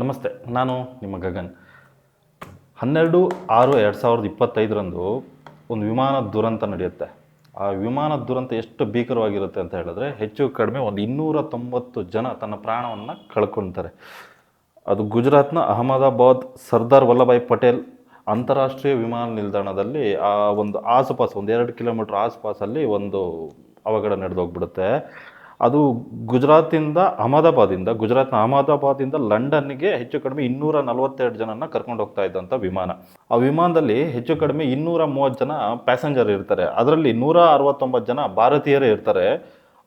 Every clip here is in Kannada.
ನಮಸ್ತೆ, ನಾನು ನಿಮ್ಮ ಗಗನ್. ಹನ್ನೆರಡು ಆರು ಎರಡು ಸಾವಿರದ ಇಪ್ಪತ್ತೈದರಂದು ಒಂದು ವಿಮಾನ ದುರಂತ ನಡೆಯುತ್ತೆ. ಆ ವಿಮಾನ ದುರಂತ ಎಷ್ಟು ಭೀಕರವಾಗಿರುತ್ತೆ ಅಂತ ಹೇಳಿದ್ರೆ ಹೆಚ್ಚು ಕಡಿಮೆ ಒಂದು ಇನ್ನೂರ ತೊಂಬತ್ತು ಜನ ತನ್ನ ಪ್ರಾಣವನ್ನು ಕಳ್ಕೊಳ್ತಾರೆ ಅದು ಗುಜರಾತ್ನ ಅಹಮದಾಬಾದ್ ಸರ್ದಾರ್ ವಲ್ಲಭಾಯ್ ಪಟೇಲ್ ಅಂತಾರಾಷ್ಟ್ರೀಯ ವಿಮಾನ ನಿಲ್ದಾಣದಲ್ಲಿ ಆ ಒಂದು ಆಸುಪಾಸು, ಒಂದು ಎರಡು ಕಿಲೋಮೀಟ್ರ್ ಆಸುಪಾಸಲ್ಲಿ ಒಂದು ಅವಘಡ ನಡೆದೋಗ್ಬಿಡುತ್ತೆ. ಅದು ಗುಜರಾತಿಂದ ಅಹಮದಾಬಾದಿಂದ ಗುಜರಾತ್ನ ಅಹಮದಾಬಾದಿಂದ ಲಂಡನ್ಗೆ ಹೆಚ್ಚು ಕಡಿಮೆ ಇನ್ನೂರ ನಲವತ್ತೆರಡು ಜನನ ಕರ್ಕೊಂಡು ಹೋಗ್ತಾ ಇದ್ದಂಥ ವಿಮಾನ. ಆ ವಿಮಾನದಲ್ಲಿ ಹೆಚ್ಚು ಕಡಿಮೆ ಇನ್ನೂರ ಮೂವತ್ತು ಜನ ಪ್ಯಾಸೆಂಜರ್ ಇರ್ತಾರೆ. ಅದರಲ್ಲಿ ನೂರ ಅರವತ್ತೊಂಬತ್ತು ಜನ ಭಾರತೀಯರೇ ಇರ್ತಾರೆ.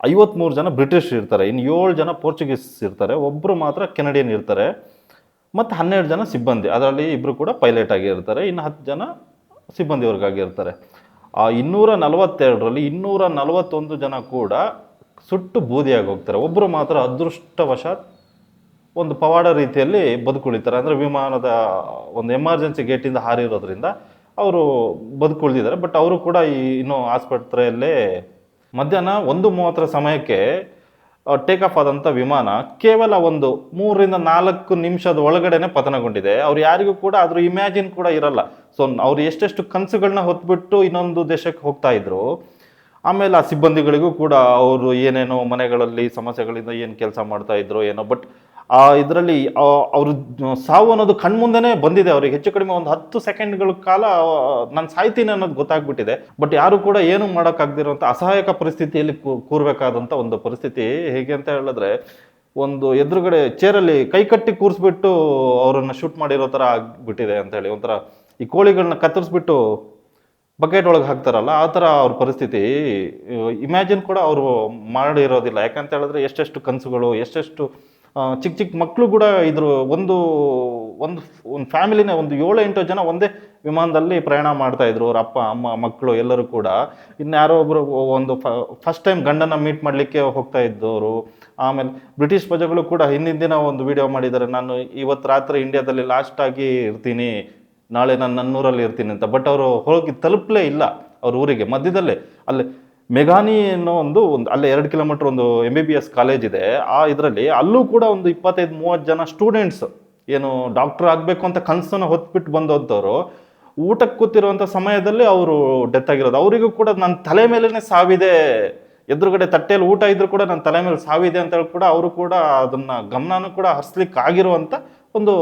ಐವತ್ಮೂರು ಜನ ಬ್ರಿಟಿಷ್ ಇರ್ತಾರೆ. ಇನ್ನು ಏಳು ಜನ ಪೋರ್ಚುಗೀಸ್ ಇರ್ತಾರೆ. ಒಬ್ಬರು ಮಾತ್ರ ಕೆನಡಿಯನ್ ಇರ್ತಾರೆ. ಮತ್ತು ಹನ್ನೆರಡು ಜನ ಸಿಬ್ಬಂದಿ. ಅದರಲ್ಲಿ ಇಬ್ಬರು ಕೂಡ ಪೈಲಟ್ ಆಗಿ ಇರ್ತಾರೆ. ಇನ್ನು ಹತ್ತು ಜನ ಸಿಬ್ಬಂದಿ ವರ್ಗಾಗಿ ಇರ್ತಾರೆ. ಆ ಇನ್ನೂರ ನಲವತ್ತೆರಡರಲ್ಲಿ ಇನ್ನೂರ ನಲವತ್ತೊಂದು ಜನ ಕೂಡ ಸುಟ್ಟು ಬೂದಿಯಾಗಿ ಹೋಗ್ತಾರೆ. ಒಬ್ಬರು ಮಾತ್ರ ಅದೃಷ್ಟವಶಾತ್ ಒಂದು ಪವಾಡ ರೀತಿಯಲ್ಲಿ ಬದುಕುಳಿತಾರೆ. ಅಂದರೆ ವಿಮಾನದ ಒಂದು ಎಮರ್ಜೆನ್ಸಿ ಗೇಟಿಂದ ಹಾರಿರೋದ್ರಿಂದ ಅವರು ಬದುಕುಳಿದಿದ್ದಾರೆ. ಬಟ್ ಅವರು ಕೂಡ ಈ ಇನ್ನೂ ಆಸ್ಪತ್ರೆಯಲ್ಲೇ ಮಧ್ಯಾಹ್ನ ಒಂದು ಮೂವತ್ತರ ಸಮಯಕ್ಕೆ ಟೇಕ್ ಆಫ್ ಆದಂಥ ವಿಮಾನ ಕೇವಲ ಒಂದು ಮೂರರಿಂದ ನಾಲ್ಕು ನಿಮಿಷದ ಒಳಗಡೆನೆ ಪತನಗೊಂಡಿದೆ. ಅವ್ರು ಯಾರಿಗೂ ಕೂಡ ಅದ್ರ ಇಮ್ಯಾಜಿನ್ ಕೂಡ ಇರಲ್ಲ. ಸೊ ಅವ್ರು ಎಷ್ಟೆಷ್ಟು ಕನಸುಗಳನ್ನ ಹೊತ್ಬಿಟ್ಟು ಇನ್ನೊಂದು ದೇಶಕ್ಕೆ ಹೋಗ್ತಾ ಇದ್ರು. ಆಮೇಲೆ ಆ ಸಿಬ್ಬಂದಿಗಳಿಗೂ ಕೂಡ ಅವರು ಏನೇನೋ ಮನೆಗಳಲ್ಲಿ ಸಮಸ್ಯೆಗಳಿಂದ ಏನು ಕೆಲಸ ಮಾಡ್ತಾ ಇದ್ರು ಏನೋ ಬಟ್ ಆ ಇದರಲ್ಲಿ ಅವರು ಸಾವು ಅನ್ನೋದು ಕಣ್ಮುಂದೆನೇ ಬಂದಿದೆ ಅವ್ರಿಗೆ. ಹೆಚ್ಚು ಕಡಿಮೆ ಒಂದು ಹತ್ತು ಸೆಕೆಂಡ್ಗಳ ಕಾಲ ನಾನು ಸಾಯ್ತೀನಿ ಅನ್ನೋದು ಗೊತ್ತಾಗ್ಬಿಟ್ಟಿದೆ. ಬಟ್ ಯಾರು ಕೂಡ ಏನು ಮಾಡೋಕ್ಕಾಗದಿರೋಂಥ ಅಸಹಾಯಕ ಪರಿಸ್ಥಿತಿಯಲ್ಲಿ ಕೂರ್ಬೇಕಾದಂಥ ಒಂದು ಪರಿಸ್ಥಿತಿ ಹೇಗೆ ಅಂತ ಹೇಳಿದ್ರೆ, ಒಂದು ಎದುರುಗಡೆ ಚೇರಲ್ಲಿ ಕೈ ಕಟ್ಟಿ ಕೂರಿಸ್ಬಿಟ್ಟು ಅವರನ್ನು ಶೂಟ್ ಮಾಡಿರೋ ಥರ ಆಗ್ಬಿಟ್ಟಿದೆ ಅಂತ ಹೇಳಿ. ಒಂಥರ ಈ ಕೋಳಿಗಳನ್ನ ಕತ್ತರಿಸ್ಬಿಟ್ಟು ಬಕೆಟ್ ಒಳಗೆ ಹಾಕ್ತಾರಲ್ಲ, ಆ ಥರ ಅವ್ರ ಪರಿಸ್ಥಿತಿ. ಇಮ್ಯಾಜಿನ್ ಕೂಡ ಅವರು ಮಾಡಿರೋದಿಲ್ಲ. ಯಾಕಂತ ಹೇಳಿದ್ರೆ ಎಷ್ಟೆಷ್ಟು ಕನಸುಗಳು, ಎಷ್ಟೆಷ್ಟು ಚಿಕ್ಕ ಚಿಕ್ಕ ಮಕ್ಕಳು ಕೂಡ ಇದ್ರ ಒಂದು ಒಂದು ಒಂದು ಫ್ಯಾಮಿಲಿನೇ ಒಂದು ಏಳು ಎಂಟು ಜನ ಒಂದೇ ವಿಮಾನದಲ್ಲಿ ಪ್ರಯಾಣ ಮಾಡ್ತಾ ಇದ್ರು ಅವ್ರ ಅಪ್ಪ, ಅಮ್ಮ, ಮಕ್ಕಳು ಎಲ್ಲರೂ ಕೂಡ. ಇನ್ಯಾರೋ ಒಬ್ಬರು ಒಂದು ಫಸ್ಟ್ ಟೈಮ್ ಗಂಡನ ಮೀಟ್ ಮಾಡಲಿಕ್ಕೆ ಹೋಗ್ತಾ ಇದ್ದವರು ಆಮೇಲೆ ಬ್ರಿಟಿಷ್ ಪ್ರಜೆಗಳು ಕೂಡ ಹಿಂದಿನ ದಿನ ಒಂದು ವಿಡಿಯೋ ಮಾಡಿದ್ದಾರೆ. ನಾನು ಇವತ್ತು ರಾತ್ರಿ ಇಂಡಿಯಾದಲ್ಲಿ ಲಾಸ್ಟ್ ಆಗಿ ಇರ್ತೀನಿ. ನಾಳೆ ನಾನು ನನ್ನೂರಲ್ಲಿ ಇರ್ತೀನಿ ಅಂತ. ಬಟ್ ಅವರು ಹೋಗಿ ತಲುಪಲೇ ಇಲ್ಲ ಅವ್ರ ಊರಿಗೆ. ಮಧ್ಯದಲ್ಲೇ ಅಲ್ಲಿ ಮೆಘಾನಿ ಅನ್ನೋ ಒಂದು ಒಂದು, ಅಲ್ಲೇ ಎರಡು ಕಿಲೋಮೀಟರ್ ಒಂದು M B B S college ಇದೆ. ಆ ಇದರಲ್ಲಿ ಅಲ್ಲೂ ಕೂಡ ಒಂದು ಇಪ್ಪತ್ತೈದು, ಮೂವತ್ತು ಜನ ಸ್ಟೂಡೆಂಟ್ಸ್ ಏನು ಡಾಕ್ಟರ್ ಆಗಬೇಕು ಅಂತ ಕನಸನ್ನು ಹೊತ್ಬಿಟ್ಟು ಬಂದಂಥವ್ರು. ಊಟಕ್ಕೆ ಕೂತಿರುವಂಥ ಸಮಯದಲ್ಲಿ ಅವರು ಡೆತ್ ಆಗಿರೋದು. ಅವರಿಗೂ ಕೂಡ ನನ್ನ ತಲೆ ಮೇಲೇ ಸಾವಿದೆ. ಎದುರುಗಡೆ ತಟ್ಟೆಯಲ್ಲಿ ಊಟ ಇದ್ರೂ ಕೂಡ ನನ್ನ ತಲೆ ಮೇಲೆ ಸಾವಿದೆ ಅಂತ ಹೇಳಿ ಕೂಡ ಅವರು ಕೂಡ ಅದನ್ನು ಗಮನನೂ ಕೂಡ ಹರಿಸ್ಲಿಕ್ಕೆ ಆಗಿರುವಂಥ ಒಂದು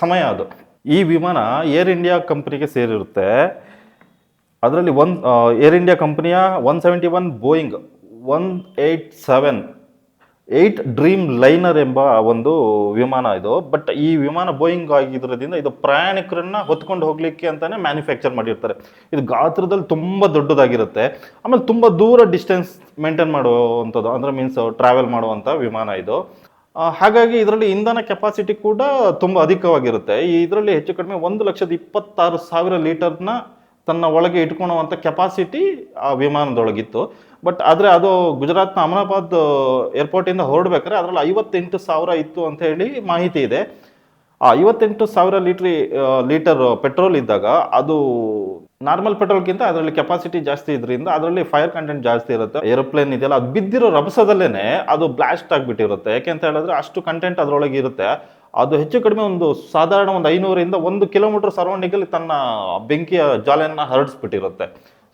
ಸಮಯ ಅದು. ಈ ವಿಮಾನ ಏರ್ ಇಂಡಿಯಾ ಕಂಪ್ನಿಗೆ ಸೇರಿರುತ್ತೆ. ಅದರಲ್ಲಿ ಒನ್ ಏರ್ ಇಂಡಿಯಾ ಕಂಪನಿಯ one seventy one Boeing, one eight seven eight Dreamliner ಎಂಬ ಒಂದು ವಿಮಾನ ಇದು. ಬಟ್ ಈ ವಿಮಾನ ಬೋಯಿಂಗ್ ಆಗಿದ್ರದಿಂದ ಇದು ಪ್ರಯಾಣಿಕರನ್ನ ಹೊತ್ಕೊಂಡು ಹೋಗ್ಲಿಕ್ಕೆ ಅಂತಾನೆ ಮ್ಯಾನುಫ್ಯಾಕ್ಚರ್ ಮಾಡಿರ್ತಾರೆ. ಇದು ಗಾತ್ರದಲ್ಲಿ ತುಂಬ ದೊಡ್ಡದಾಗಿರುತ್ತೆ. ಆಮೇಲೆ ತುಂಬ ದೂರ ಡಿಸ್ಟೆನ್ಸ್ ಮೇಂಟೈನ್ ಮಾಡುವಂಥದ್ದು, ಅಂದರೆ ಮೀನ್ಸ್ ಟ್ರಾವೆಲ್ ಮಾಡುವಂಥ ವಿಮಾನ ಇದು. ಹಾಗಾಗಿ ಇದರಲ್ಲಿ ಇಂಧನ ಕೆಪಾಸಿಟಿ ಕೂಡ ತುಂಬ ಅಧಿಕವಾಗಿರುತ್ತೆ. ಇದರಲ್ಲಿ ಹೆಚ್ಚು ಕಡಿಮೆ ಒಂದು ಲಕ್ಷದ ಇಪ್ಪತ್ತಾರು ಸಾವಿರ ಲೀಟರ್ನ ತನ್ನ ಒಳಗೆ ಇಟ್ಕೊಳ್ಳುವಂಥ ಕೆಪಾಸಿಟಿ ಆ ವಿಮಾನದೊಳಗಿತ್ತು. ಬಟ್ ಆದರೆ ಅದು ಗುಜರಾತ್ನ ಅಹಮದಾಬಾದ್ ಏರ್ಪೋರ್ಟಿಂದ ಹೊರಡ್ಬೇಕಾದ್ರೆ ಅದರಲ್ಲಿ ಐವತ್ತೆಂಟು ಸಾವಿರ ಇತ್ತು ಅಂತ ಹೇಳಿ ಮಾಹಿತಿ ಇದೆ. ಆ ಐವತ್ತೆಂಟು ಸಾವಿರ ಲೀಟ್ರಿ ಲೀಟರ್ ಪೆಟ್ರೋಲ್ ಇದ್ದಾಗ ಅದು ನಾರ್ಮಲ್ ಪೆಟ್ರೋಲ್ಗಿಂತ ಅದರಲ್ಲಿ ಕೆಪಾಸಿಟಿ ಜಾಸ್ತಿ ಇದರಿಂದ ಅದರಲ್ಲಿ ಫೈರ್ ಕಂಟೆಂಟ್ ಜಾಸ್ತಿ ಇರುತ್ತೆ. ಏರೋಪ್ಲೇನ್ ಇದೆಯಲ್ಲ, ಅದು ಬಿದ್ದಿರೋ ರಭಸದಲ್ಲೇ ಅದು ಬ್ಲಾಸ್ಟ್ ಆಗಿಬಿಟ್ಟಿರುತ್ತೆ. ಯಾಕೆ ಅಂತ ಹೇಳಿದ್ರೆ ಅಷ್ಟು ಕಂಟೆಂಟ್ ಅದರೊಳಗೆ ಇರುತ್ತೆ. ಅದು ಹೆಚ್ಚು ಕಡಿಮೆ ಒಂದು ಸಾಧಾರಣ ಒಂದು ಐನೂರಿಂದ ಒಂದು ಕಿಲೋಮೀಟರ್ ಸರೌಂಡಿಂಗಲ್ಲಿ ತನ್ನ ಬೆಂಕಿಯ ಜಾಲೆಯನ್ನು ಹರಡಿಸ್ಬಿಟ್ಟಿರುತ್ತೆ.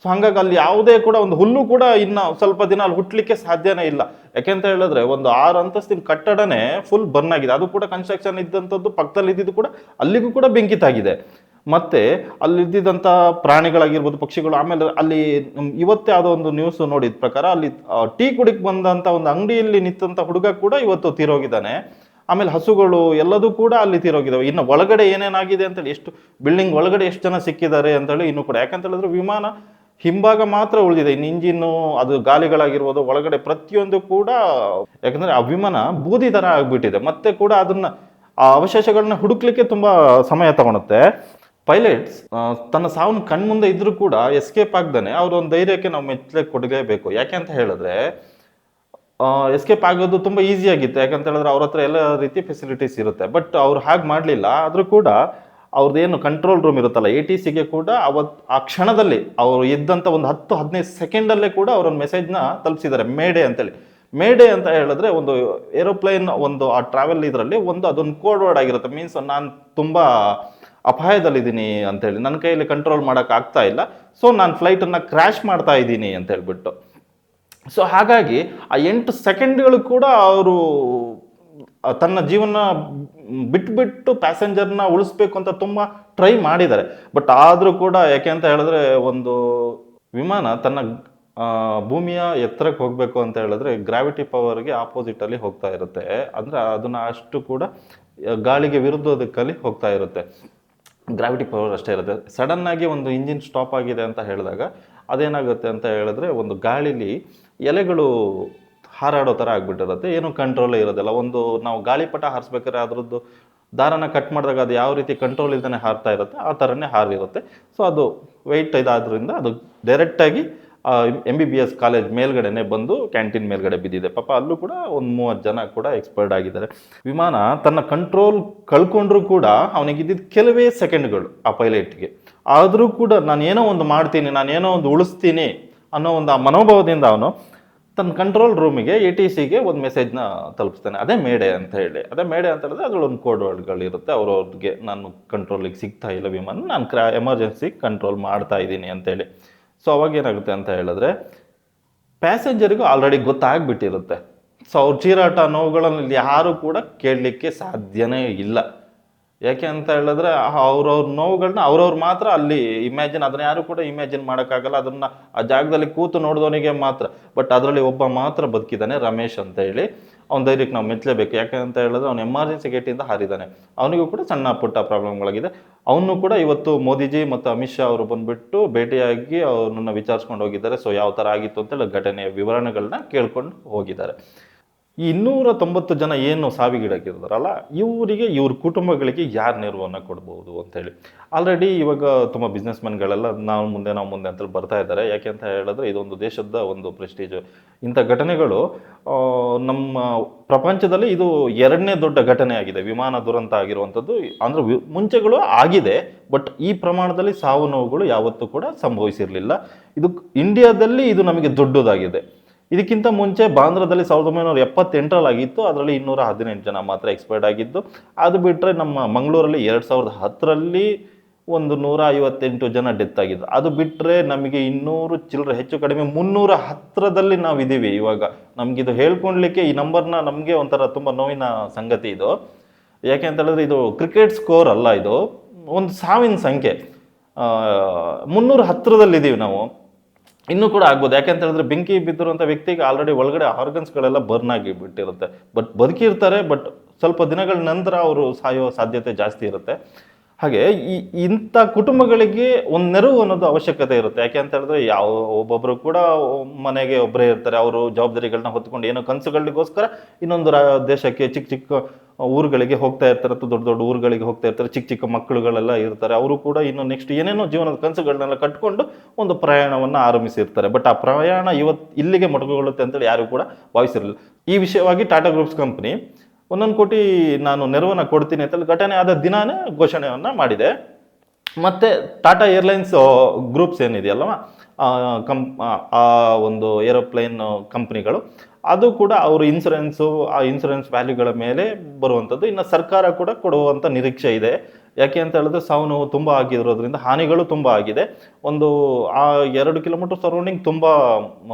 ಸೊ ಹಾಗಾಗಿ ಅಲ್ಲಿ ಯಾವುದೇ ಕೂಡ ಒಂದು ಹುಲ್ಲು ಕೂಡ ಇನ್ನು ಸ್ವಲ್ಪ ದಿನ ಅಲ್ಲಿ ಹುಟ್ಟಲಿಕ್ಕೆ ಸಾಧ್ಯನೇ ಇಲ್ಲ. ಯಾಕೆಂತ ಹೇಳಿದ್ರೆ ಒಂದು ಆರು ಅಂತಸ್ತಿನ ಕಟ್ಟಡನೇ ಫುಲ್ ಬರ್ನ್ ಆಗಿದೆ. ಅದು ಕೂಡ ಕನ್ಸ್ಟ್ರಕ್ಷನ್ ಇದ್ದಂಥದ್ದು ಪಕ್ಕದಲ್ಲಿ ಇದ್ದಿದ್ದು ಕೂಡ ಅಲ್ಲಿಗೂ ಕೂಡ ಬೆಂಕಿ ತಾಗಿದೆ. ಮತ್ತೆ ಅಲ್ಲಿ ಇದ್ದಿದ್ದಂಥ ಪ್ರಾಣಿಗಳಾಗಿರ್ಬೋದು, ಪಕ್ಷಿಗಳು, ಆಮೇಲೆ ಅಲ್ಲಿ ಇವತ್ತೇ ಯಾವುದೋ ಒಂದು ನ್ಯೂಸ್ ನೋಡಿದ ಪ್ರಕಾರ ಅಲ್ಲಿ ಟೀ ಕುಡಿಕ್ ಬಂದಂಥ ಒಂದು ಅಂಗಡಿಯಲ್ಲಿ ನಿಂತಂಥ ಹುಡುಗ ಕೂಡ ಇವತ್ತು ತೀರೋಗಿದ್ದಾನೆ. ಆಮೇಲೆ ಹಸುಗಳು ಎಲ್ಲದೂ ಕೂಡ ಅಲ್ಲಿ ತೀರೋಗಿದ್ದಾವೆ. ಇನ್ನು ಒಳಗಡೆ ಏನೇನಾಗಿದೆ ಅಂತೇಳಿ ಎಷ್ಟು ಬಿಲ್ಡಿಂಗ್ ಒಳಗಡೆ ಎಷ್ಟು ಜನ ಸಿಕ್ಕಿದ್ದಾರೆ ಅಂತೇಳಿ ಇನ್ನೂ ಕೂಡ. ಯಾಕಂತ ಹೇಳಿದ್ರೆ ವಿಮಾನ ಹಿಂಭಾಗ ಮಾತ್ರ ಉಳಿದಿದೆ. ಇನ್ನು ಇಂಜಿನ್ನು, ಅದು ಗಾಲಿಗಳಾಗಿರ್ಬೋದು, ಒಳಗಡೆ ಪ್ರತಿಯೊಂದು ಕೂಡ, ಯಾಕಂದರೆ ಆ ವಿಮಾನ ಬೂದಿ ಥರ ಆಗಿಬಿಟ್ಟಿದೆ. ಮತ್ತೆ ಕೂಡ ಅದನ್ನು, ಆ ಅವಶೇಷಗಳನ್ನ ಹುಡುಕ್ಲಿಕ್ಕೆ ತುಂಬ ಸಮಯ ತಗೊಳುತ್ತೆ. ಪೈಲಟ್ಸ್ ತನ್ನ ಸಾವನ್ನ ಕಣ್ಮುಂದೆ ಇದ್ರೂ ಕೂಡ ಎಸ್ಕೇಪ್ ಆಗ್ದಾನೆ. ಅವ್ರ ಒಂದು ಧೈರ್ಯಕ್ಕೆ ನಾವು ಮೆಚ್ಚಲೆ ಕೊಡಲೇಬೇಕು. ಯಾಕೆ ಅಂತ ಹೇಳಿದ್ರೆ ಎಸ್ಕೇಪ್ ಆಗೋದು ತುಂಬ ಈಸಿ ಆಗಿತ್ತು. ಯಾಕಂತ ಹೇಳಿದ್ರೆ ಅವ್ರ ಹತ್ರ ಎಲ್ಲ ರೀತಿ ಫೆಸಿಲಿಟೀಸ್ ಇರುತ್ತೆ. ಬಟ್ ಅವ್ರು ಹಾಗೆ ಮಾಡಲಿಲ್ಲ. ಆದರೂ ಕೂಡ ಅವ್ರದ್ದೇನು ಕಂಟ್ರೋಲ್ ರೂಮ್ ಇರುತ್ತಲ್ಲ ಎ ಟಿ ಸಿಗೆ ಕೂಡ ಅವತ್, ಆ ಕ್ಷಣದಲ್ಲಿ ಅವರು ಇದ್ದಂಥ ಒಂದು ಹತ್ತು, ಹದಿನೈದು ಸೆಕೆಂಡಲ್ಲೇ ಕೂಡ ಅವರೊಂದು ಮೆಸೇಜ್ನ ತಲುಪಿಸಿದ್ದಾರೆ. ಮೇಡೆ ಅಂತೇಳಿ. ಮೇಡೆ ಅಂತ ಹೇಳಿದ್ರೆ ಒಂದು ಏರೋಪ್ಲೇನ್ ಒಂದು ಆ ಟ್ರಾವೆಲ್ ಇದರಲ್ಲಿ ಒಂದು ಅದೊಂದು ಕೋಡ್ ವರ್ಡ್ ಆಗಿರುತ್ತೆ. ಮೀನ್ಸ್ ನಾನು ತುಂಬ ಅಪಾಯದಲ್ಲಿದ್ದೀನಿ ಅಂತೇಳಿ ನನ್ನ ಕೈಯಲ್ಲಿ ಕಂಟ್ರೋಲ್ ಮಾಡೋಕೆ ಆಗ್ತಾ ಇಲ್ಲ. ಸೊ ನಾನು ಫ್ಲೈಟನ್ನು ಕ್ರ್ಯಾಶ್ ಮಾಡ್ತಾ ಇದ್ದೀನಿ ಅಂತ ಹೇಳ್ಬಿಟ್ಟು. ಸೊ ಹಾಗಾಗಿ ಆ ಎಂಟು ಸೆಕೆಂಡ್ಗಳು ಕೂಡ ಅವರು ತನ್ನ ಜೀವನ ಬಿಟ್ಬಿಟ್ಟು ಪ್ಯಾಸೆಂಜರ್ನ ಉಳಿಸ್ಬೇಕು ಅಂತ ತುಂಬ ಟ್ರೈ ಮಾಡಿದ್ದಾರೆ. ಬಟ್ ಆದರೂ ಕೂಡ ಯಾಕೆ ಅಂತ ಹೇಳಿದ್ರೆ ಒಂದು ವಿಮಾನ ತನ್ನ ಭೂಮಿಯ ಎತ್ತರಕ್ಕೆ ಹೋಗಬೇಕು ಅಂತ ಹೇಳಿದ್ರೆ ಗ್ರಾವಿಟಿ ಪವರ್ಗೆ ಆಪೋಸಿಟಲ್ಲಿ ಹೋಗ್ತಾ ಇರುತ್ತೆ. ಅಂದರೆ ಅದನ್ನು ಅಷ್ಟು ಕೂಡ ಗಾಳಿಗೆ ವಿರುದ್ಧದಕ್ಕಲ್ಲಿ ಹೋಗ್ತಾ ಇರುತ್ತೆ. ಗ್ರಾವಿಟಿ ಪವರ್ ಅಷ್ಟೇ ಇರುತ್ತೆ. ಸಡನ್ನಾಗಿ ಒಂದು ಇಂಜಿನ್ ಸ್ಟಾಪ್ ಆಗಿದೆ ಅಂತ ಹೇಳಿದಾಗ ಅದೇನಾಗುತ್ತೆ ಅಂತ ಹೇಳಿದ್ರೆ ಒಂದು ಗಾಳಿಲಿ ಎಲೆಗಳು ಹಾರಾಡೋ ಥರ ಆಗಿಬಿಟ್ಟಿರುತ್ತೆ. ಏನೂ ಕಂಟ್ರೋಲೇ ಇರೋದಿಲ್ಲ. ಒಂದು ನಾವು ಗಾಳಿಪಟ ಹಾರಿಸ್ಬೇಕಾದ್ರೆ ಅದರದ್ದು ದಾರನ ಕಟ್ ಮಾಡಿದಾಗ ಅದು ಯಾವ ರೀತಿ ಕಂಟ್ರೋಲ್ ಇಲ್ದೇ ಹಾರ್ತಾ ಇರುತ್ತೆ, ಆ ಥರನೇ ಹಾರಿರುತ್ತೆ. ಸೊ ಅದು ವೆಯ್ಟ್ ಇದಾದ್ರಿಂದ ಅದು ಡೈರೆಕ್ಟಾಗಿ M B B S college ಮೇಲ್ಗಡೆನೆ ಬಂದು ಕ್ಯಾಂಟೀನ್ ಮೇಲ್ಗಡೆ ಬಿದ್ದಿದೆ. ಪಾಪ ಅಲ್ಲೂ ಕೂಡ ಒಂದು ಮೂವತ್ತು ಜನ ಕೂಡ ಎಕ್ಸ್ಪರ್ಟ್ ಆಗಿದ್ದಾರೆ. ವಿಮಾನ ತನ್ನ ಕಂಟ್ರೋಲ್ ಕಳ್ಕೊಂಡ್ರೂ ಕೂಡ ಅವನಿಗೆ ಇದ್ದಿದ್ದು ಕೆಲವೇ ಸೆಕೆಂಡ್ಗಳು ಆ ಪೈಲಟ್ಗೆ ಆದರೂ ಕೂಡ ನಾನು ಏನೋ ಒಂದು ಮಾಡ್ತೀನಿ, ನಾನು ಏನೋ ಒಂದು ಉಳಿಸ್ತೀನಿ ಅನ್ನೋ ಒಂದು ಆ ಮನೋಭಾವದಿಂದ ಅವನು ತನ್ನ ಕಂಟ್ರೋಲ್ ರೂಮಿಗೆ ಎ ಟಿ ಸಿಗೆ ಒಂದು ಮೆಸೇಜ್ನ ತಲುಪಿಸ್ತಾನೆ. ಅದೇ ಮೇಡೆ ಅಂತ ಹೇಳಿ. ಅದೇ ಮೇಡೆ ಅಂತ ಹೇಳಿದ್ರೆ ಅದ್ರಲ್ಲಿ ಒಂದು ಕೋಡ್ ವರ್ಡ್ಗಳಿರುತ್ತೆ ಅವ್ರವ್ರಿಗೆ ನಾನು ಕಂಟ್ರೋಲಿಗೆ ಸಿಗ್ತಾ ಇಲ್ಲ ವಿಮಾನ, ನಾನು ಕ್ರಾ ಎಮರ್ಜೆನ್ಸಿ ಕಂಟ್ರೋಲ್ ಮಾಡ್ತಾ ಇದ್ದೀನಿ ಅಂತೇಳಿ ಸೊ ಅವಾಗ ಏನಾಗುತ್ತೆ ಅಂತ ಹೇಳಿದ್ರೆ ಪ್ಯಾಸೆಂಜರಿಗೂ ಆಲ್ರೆಡಿ ಗೊತ್ತಾಗ್ಬಿಟ್ಟಿರುತ್ತೆ. ಸೊ ಅವ್ರ ಚೀರಾಟ ನೋವುಗಳಲ್ಲಿ ಯಾರು ಕೂಡ ಕೇಳಲಿಕ್ಕೆ ಸಾಧ್ಯನೇ ಇಲ್ಲ. ಯಾಕೆ ಅಂತ ಹೇಳಿದ್ರೆ ಅವ್ರವ್ರ ನೋವುಗಳನ್ನ ಅವ್ರವ್ರು ಮಾತ್ರ ಅಲ್ಲಿ ಇಮ್ಯಾಜಿನ್ ಅದನ್ನ ಯಾರು ಕೂಡ ಇಮ್ಯಾಜಿನ್ ಮಾಡೋಕ್ಕಾಗಲ್ಲ. ಅದನ್ನ ಆ ಜಾಗದಲ್ಲಿ ಕೂತು ನೋಡಿದವನಿಗೆ ಮಾತ್ರ. ಬಟ್ ಅದರಲ್ಲಿ ಒಬ್ಬ ಮಾತ್ರ ಬದುಕಿದ್ದಾನೆ ರಮೇಶ್ ಅಂತ ಹೇಳಿ. ಅವ್ನ ಧೈರ್ಯಕ್ಕೆ ನಾವು ಮೆಚ್ಚಲೇಬೇಕು. ಯಾಕೆ ಅಂತ ಹೇಳಿದ್ರೆ ಅವ್ನು ಎಮರ್ಜೆನ್ಸಿ ಗೇಟಿಂದ ಹಾರಿದ್ದಾನೆ ಅವನಿಗೂ ಕೂಡ ಸಣ್ಣ ಪುಟ್ಟ ಪ್ರಾಬ್ಲಮ್ಗಳಾಗಿದೆ. ಅವನು ಕೂಡ ಇವತ್ತು ಮೋದಿಜಿ ಮತ್ತು ಅಮಿತ್ ಶಾ ಅವರು ಬಂದುಬಿಟ್ಟು ಭೇಟಿಯಾಗಿ ಅವನನ್ನ ವಿಚಾರಿಸ್ಕೊಂಡು ಹೋಗಿದ್ದಾರೆ. ಸೊ ಯಾವ ಥರ ಆಗಿತ್ತು ಅಂತೇಳಿ ಘಟನೆಯ ವಿವರಣೆಗಳನ್ನ ಕೇಳ್ಕೊಂಡು ಹೋಗಿದ್ದಾರೆ. ಈ ಇನ್ನೂರ ತೊಂಬತ್ತು ಜನ ಏನು ಸಾವಿಗೀಡಾಗಿರ್ತಾರಲ್ಲ ಇವರಿಗೆ, ಇವ್ರ ಕುಟುಂಬಗಳಿಗೆ ಯಾರು ನೆರವನ್ನು ಕೊಡ್ಬೋದು ಅಂತೇಳಿ ಆಲ್ರೆಡಿ ಇವಾಗ ತುಂಬ ಬಿಸ್ನೆಸ್ ಮ್ಯಾನ್ಗಳೆಲ್ಲ ನಾವು ಮುಂದೆ ನಾವು ಮುಂದೆ ಅಂತೇಳಿ ಬರ್ತಾ ಇದ್ದಾರೆ. ಯಾಕೆ ಅಂತ ಹೇಳಿದ್ರೆ, ಇದೊಂದು ದೇಶದ ಒಂದು ಪ್ರೆಸ್ಟೀಜು ಇಂಥ ಘಟನೆಗಳು ನಮ್ಮ ಪ್ರಪಂಚದಲ್ಲಿ ಇದು ಎರಡನೇ ದೊಡ್ಡ ಘಟನೆ ಆಗಿದೆ. ವಿಮಾನ ದುರಂತ ಆಗಿರುವಂಥದ್ದು, ಅಂದರೆ ಮುಂಚೆಗಳು ಆಗಿದೆ, ಬಟ್ ಈ ಪ್ರಮಾಣದಲ್ಲಿ ಸಾವು ನೋವುಗಳು ಯಾವತ್ತೂ ಕೂಡ ಸಂಭವಿಸಿರಲಿಲ್ಲ. ಇದು ಇಂಡಿಯಾದಲ್ಲಿ ಇದು ನಮಗೆ ದೊಡ್ಡದಾಗಿದೆ. ಇದಕ್ಕಿಂತ ಮುಂಚೆ ಬಾಂದ್ರದಲ್ಲಿ ಸಾವಿರದ ಒಂಬೈನೂರ ಎಪ್ಪತ್ತೆಂಟರಲ್ಲಾಗಿತ್ತು. ಅದರಲ್ಲಿ ಇನ್ನೂರ ಹದಿನೆಂಟು ಜನ ಮಾತ್ರ ಎಕ್ಸ್ಪೈರ್ಡ್ ಆಗಿದ್ದು. ಅದು ಬಿಟ್ಟರೆ ನಮ್ಮ ಮಂಗಳೂರಲ್ಲಿ ಎರಡು ಸಾವಿರದ ಹತ್ತರಲ್ಲಿ ಒಂದು ನೂರ ಐವತ್ತೆಂಟು ಜನ ಡೆತ್ ಆಗಿದ್ರು ಅದು ಬಿಟ್ಟರೆ ನಮಗೆ ಇನ್ನೂರು ಚಿಲ್ಲರೆ, ಹೆಚ್ಚು ಕಡಿಮೆ ಮುನ್ನೂರ ಹತ್ತಿರದಲ್ಲಿ ನಾವಿದ್ದೀವಿ ಇವಾಗ. ನಮಗಿದು ಹೇಳ್ಕೊಳ್ಲಿಕ್ಕೆ ಈ ನಂಬರ್ನ ನಮಗೆ ಒಂಥರ ತುಂಬ ನೋವಿನ ಸಂಗತಿ ಇದು. ಯಾಕೆ ಅಂತ ಹೇಳಿದ್ರೆ ಇದು ಕ್ರಿಕೆಟ್ ಸ್ಕೋರ್ ಅಲ್ಲ ಇದು. ಒಂದು ಸಾವಿನ ಸಂಖ್ಯೆ. ಮುನ್ನೂರ ಹತ್ತಿರದಲ್ಲಿದ್ದೀವಿ ನಾವು. ಇನ್ನೂ ಕೂಡ ಆಗ್ಬೋದು. ಯಾಕೆಂತ ಹೇಳಿದ್ರೆ ಬೆಂಕಿ ಬಿದ್ದಿರುವಂಥ ವ್ಯಕ್ತಿಗೆ ಆಲ್ರೆಡಿ ಒಳಗಡೆ ಆರ್ಗನ್ಸ್ಗಳೆಲ್ಲ ಬರ್ನ್ ಆಗಿ ಬಿಟ್ಟಿರುತ್ತೆ. ಬಟ್ ಬದುಕಿರ್ತಾರೆ ಬಟ್ ಸ್ವಲ್ಪ ದಿನಗಳ ನಂತರ ಅವರು ಸಾಯೋ ಸಾಧ್ಯತೆ ಜಾಸ್ತಿ ಇರುತ್ತೆ. ಹಾಗೆ ಈ ಇಂಥ ಕುಟುಂಬಗಳಿಗೆ ಒಂದು ನೆರವು ಅನ್ನೋದು ಅವಶ್ಯಕತೆ ಇರುತ್ತೆ. ಯಾಕೆ ಅಂತ ಹೇಳಿದ್ರೆ ಯಾವ ಒಬ್ಬೊಬ್ಬರು ಕೂಡ ಮನೆಗೆ ಒಬ್ಬರೇ ಇರ್ತಾರೆ. ಅವರು ಜವಾಬ್ದಾರಿಗಳನ್ನ ಹೊತ್ಕೊಂಡು ಏನೋ ಕನಸುಗಳಿಗೋಸ್ಕರ ಇನ್ನೊಂದು ದೇಶಕ್ಕೆ ಚಿಕ್ಕ ಚಿಕ್ಕ ಊರುಗಳಿಗೆ ಹೋಗ್ತಾ ಇರ್ತಾರೆ. ಅಥವಾ ದೊಡ್ಡ ದೊಡ್ಡ ಊರುಗಳಿಗೆ ಹೋಗ್ತಾ ಇರ್ತಾರೆ. ಚಿಕ್ಕ ಚಿಕ್ಕ ಮಕ್ಕಳುಗಳೆಲ್ಲ ಇರ್ತಾರೆ. ಅವರು ಕೂಡ ಇನ್ನು ನೆಕ್ಸ್ಟ್ ಏನೇನೋ ಜೀವನದ ಕನಸುಗಳನ್ನೆಲ್ಲ ಕಟ್ಕೊಂಡು ಒಂದು ಪ್ರಯಾಣವನ್ನು ಆರಂಭಿಸಿರ್ತಾರೆ. ಬಟ್ ಆ ಪ್ರಯಾಣ ಇವತ್ತು ಇಲ್ಲಿಗೆ ಮೊಟಕುಗೊಳ್ಳುತ್ತೆ ಅಂತೇಳಿ ಯಾರು ಕೂಡ ಭಾವಿಸಿರಲಿಲ್ಲ. ಈ ವಿಷಯವಾಗಿ ಟಾಟಾ ಗ್ರೂಪ್ಸ್ ಕಂಪ್ನಿ ಒಂದೊಂದು ಕೋಟಿ ನಾನು ನೆರವನ್ನು ಕೊಡ್ತೀನಿ ಅಂತೇಳಿ ಘಟನೆ ಆದ ದಿನಾನೇ ಘೋಷಣೆಯನ್ನು ಮಾಡಿದೆ. ಮತ್ತು ಟಾಟಾ ಏರ್ಲೈನ್ಸ್ ಗ್ರೂಪ್ಸ್ ಏನಿದೆಯಲ್ವ ಕಂಪ್ ಆ ಒಂದು ಏರೋಪ್ಲೇನ್ ಕಂಪ್ನಿಗಳು, ಅದು ಕೂಡ ಅವರು ಇನ್ಸೂರೆನ್ಸು, ಆ ಇನ್ಸೂರೆನ್ಸ್ ವ್ಯಾಲ್ಯೂಗಳ ಮೇಲೆ ಬರುವಂಥದ್ದು. ಇನ್ನು ಸರ್ಕಾರ ಕೂಡ ಕೊಡುವಂಥ ನಿರೀಕ್ಷೆ ಇದೆ. ಯಾಕೆ ಅಂತ ಹೇಳಿದ್ರೆ ಸಾವು ನೋವು ತುಂಬ ಆಗಿರೋದ್ರಿಂದ, ಹಾನಿಗಳು ತುಂಬ ಆಗಿದೆ. ಒಂದು, ಆ ಎರಡು ಕಿಲೋಮೀಟರ್ ಸರೌಂಡಿಂಗ್ ತುಂಬ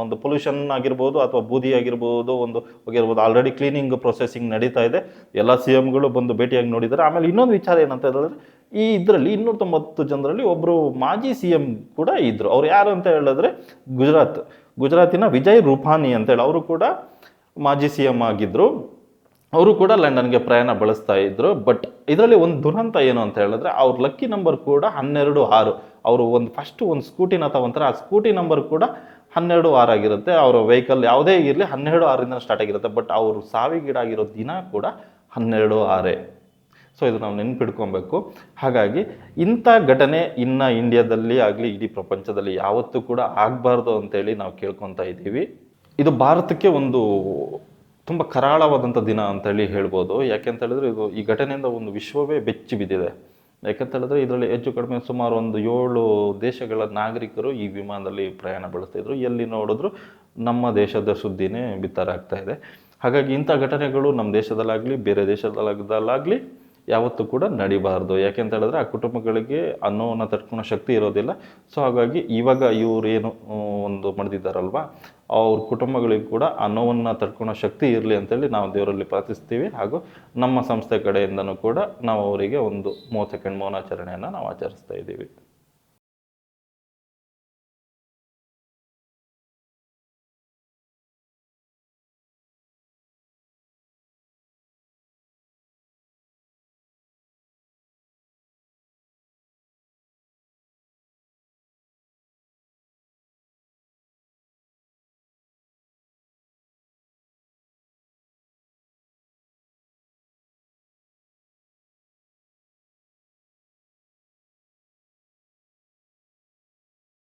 ಒಂದು ಪೊಲ್ಯೂಷನ್ ಆಗಿರ್ಬೋದು ಅಥವಾ ಬೂದಿ ಆಗಿರ್ಬೋದು, ಒಂದು ಆಗಿರ್ಬೋದು. ಆಲ್ರೆಡಿ ಕ್ಲೀನಿಂಗ್ ಪ್ರೊಸೆಸಿಂಗ್ ನಡೀತಾ ಇದೆ. ಎಲ್ಲ ಸಿ ಎಮ್ಗಳು ಬಂದು ಭೇಟಿಯಾಗಿ ನೋಡಿದ್ದಾರೆ. ಆಮೇಲೆ ಇನ್ನೊಂದು ವಿಚಾರ ಏನಂತ ಹೇಳಿದ್ರೆ, ಈ ಇದರಲ್ಲಿ ಇನ್ನೂರ ತೊಂಬತ್ತು ಜನರಲ್ಲಿ ಒಬ್ಬರು ಮಾಜಿ ಸಿ ಎಂ ಕೂಡ ಇದ್ದರು ಅವ್ರು ಯಾರು ಅಂತ ಹೇಳಿದ್ರೆ, ಗುಜರಾತ್, ಗುಜರಾತಿನ ವಿಜಯ್ ರೂಪಾನಿ ಅಂತೇಳಿ ಅವರು ಕೂಡ ಮಾಜಿ ಸಿ ಎಂ ಆಗಿದ್ದರು ಅವರು ಕೂಡ ಲಂಡನ್ಗೆ ಪ್ರಯಾಣ ಬಳಸ್ತಾ ಇದ್ರು. ಬಟ್ ಇದರಲ್ಲಿ ಒಂದು ದುರಂತ ಏನು ಅಂತ ಹೇಳಿದ್ರೆ, ಅವ್ರ ಲಕ್ಕಿ ನಂಬರ್ ಕೂಡ ಹನ್ನೆರಡು ಆರು. ಅವರು ಒಂದು ಫಸ್ಟ್ ಒಂದು ಸ್ಕೂಟಿನ ತಗೊಂತಾರೆ. ಆ ಸ್ಕೂಟಿ ನಂಬರ್ ಕೂಡ ಹನ್ನೆರಡು ಆರು ಆಗಿರುತ್ತೆ. ಅವರ ವೆಹಿಕಲ್ ಯಾವುದೇ ಇರಲಿ ಹನ್ನೆರಡು ಆರಿಂದ ಸ್ಟಾರ್ಟ್ ಆಗಿರುತ್ತೆ. ಬಟ್ ಅವರು ಸಾವಿಗೀಡಾಗಿರೋ ದಿನ ಕೂಡ ಹನ್ನೆರಡು ಆರೇ. ಸೊ ಇದು ನಾವು ನೆನ್ಪಿಡ್ಕೊಬೇಕು. ಹಾಗಾಗಿ ಇಂಥ ಘಟನೆ ಇನ್ನು ಇಂಡಿಯಾದಲ್ಲಿ ಆಗಲಿ, ಇಡೀ ಪ್ರಪಂಚದಲ್ಲಿ ಯಾವತ್ತೂ ಕೂಡ ಆಗಬಾರ್ದು ಅಂತೇಳಿ ನಾವು ಕೇಳ್ಕೊತಾ ಇದ್ದೀವಿ. ಇದು ಭಾರತಕ್ಕೆ ಒಂದು ತುಂಬ ಕರಾಳವಾದಂಥ ದಿನ ಅಂತೇಳಿ ಹೇಳ್ಬೋದು. ಯಾಕೆಂತ ಹೇಳಿದ್ರೆ ಇದು ಈ ಘಟನೆಯಿಂದ ಒಂದು ವಿಶ್ವವೇ ಬೆಚ್ಚಿ ಬಿದ್ದಿದೆ. ಯಾಕಂತ ಹೇಳಿದ್ರೆ ಇದರಲ್ಲಿ ಹೆಚ್ಚು ಕಡಿಮೆ ಸುಮಾರು ಒಂದು ಏಳು ದೇಶಗಳ ನಾಗರಿಕರು ಈ ವಿಮಾನದಲ್ಲಿ ಪ್ರಯಾಣ ಬೆಳೆಸ್ತಾಯಿದ್ರು ಎಲ್ಲಿ ನೋಡಿದ್ರು ನಮ್ಮ ದೇಶದ ಸುದ್ದಿನೇ ಬಿತ್ತಾರ ಆಗ್ತಾ ಇದೆ. ಹಾಗಾಗಿ ಇಂಥ ಘಟನೆಗಳು ನಮ್ಮ ದೇಶದಲ್ಲಾಗಲಿ, ಬೇರೆ ದೇಶದಲ್ಲಾಗಲಿ ಯಾವತ್ತೂ ಕೂಡ ನಡಿಬಾರ್ದು. ಯಾಕೆಂತ ಹೇಳಿದ್ರೆ ಆ ಕುಟುಂಬಗಳಿಗೆ ಅನ್ನೋವನ್ನು ತಡ್ಕೊಳ್ಳೋ ಶಕ್ತಿ ಇರೋದಿಲ್ಲ. ಸೊ ಹಾಗಾಗಿ ಇವಾಗ ಇವರೇನು ಒಂದು ಮಾಡಿದ್ದಾರಲ್ವ ಅವ್ರ ಕುಟುಂಬಗಳಿಗೂ ಕೂಡ ಆ ನೋವನ್ನು ತಡ್ಕೊಳ್ಳೋ ಶಕ್ತಿ ಇರಲಿ ಅಂತೇಳಿ ನಾವು ದೇವರಲ್ಲಿ ಪ್ರಾರ್ಥಿಸ್ತೀವಿ. ಹಾಗೂ ನಮ್ಮ ಸಂಸ್ಥೆ ಕಡೆಯಿಂದನೂ ಕೂಡ ನಾವು ಅವರಿಗೆ ಒಂದು ಮೂವತ್ತು ಸೆಕೆಂಡ್ ಮೌನಾಚರಣೆಯನ್ನು ನಾವು ಆಚರಿಸ್ತಾ ಇದ್ದೀವಿ.